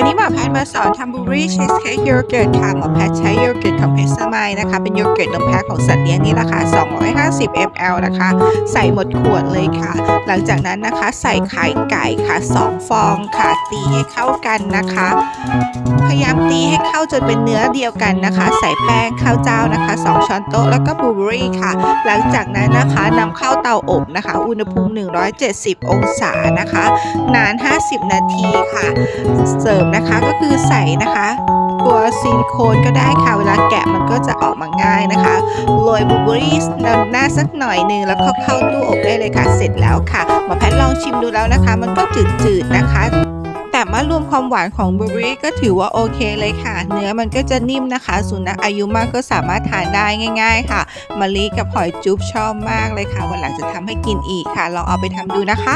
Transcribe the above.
วันนี้หมอแพทย์มาสอนทำบูรี่ชีสเค้กโยเกิร์ตค่ะหมอแพทย์ใช้โยเกิร์ตของเพสไมนะคะ เป็นโยเกิร์ตนมแพะของสัตว์เลี้ยงนี่แหละค่ะ250 ml นะคะ ใส่หมดขวดเลยค่ะ หลังจากนั้นนะคะใส่ไข่ไก่ค่ะ 2 ฟองค่ะ ตีให้เข้ากันนะคะ พยายามตีให้เข้าจนเป็นเนื้อเดียวกันนะคะ ใส่แป้งข้าวเจ้านะคะ 2 ช้อนโต๊ะแล้วก็บูรี่ค่ะ หลังจากนั้นนะคะนำเข้าเตาอบนะคะ อุณหภูมิ 170 องศานะคะ นาน 50 นาทีค่ะ เสริมนะคะก็คือใส่นะคะ ตัวซิลิโคนก็ได้ค่ะเวลาแกะมันก็จะออกมาง่ายนะคะโรยบลูเบอรี่นำหน้าสักหน่อยนึงแล้วก็เข้าตู้อบได้เลยค่ะเสร็จแล้วค่ะหมอแพทย์ลองชิมดูแล้วนะคะ มันก็จืดๆนะคะแต่มารวมความหวานของบลูเบอรี่ก็ถือว่าโอเคเลยค่ะ เนื้อมันก็จะนิ่มนะคะ สุนัขอายุมากก็สามารถทานได้ง่าย ๆ ค่ะมะลิกับหอยจุ๊บชอบมากเลยค่ะ วันหลังจะทำให้กินอีกค่ะ ลองเอาไปทำดูนะคะ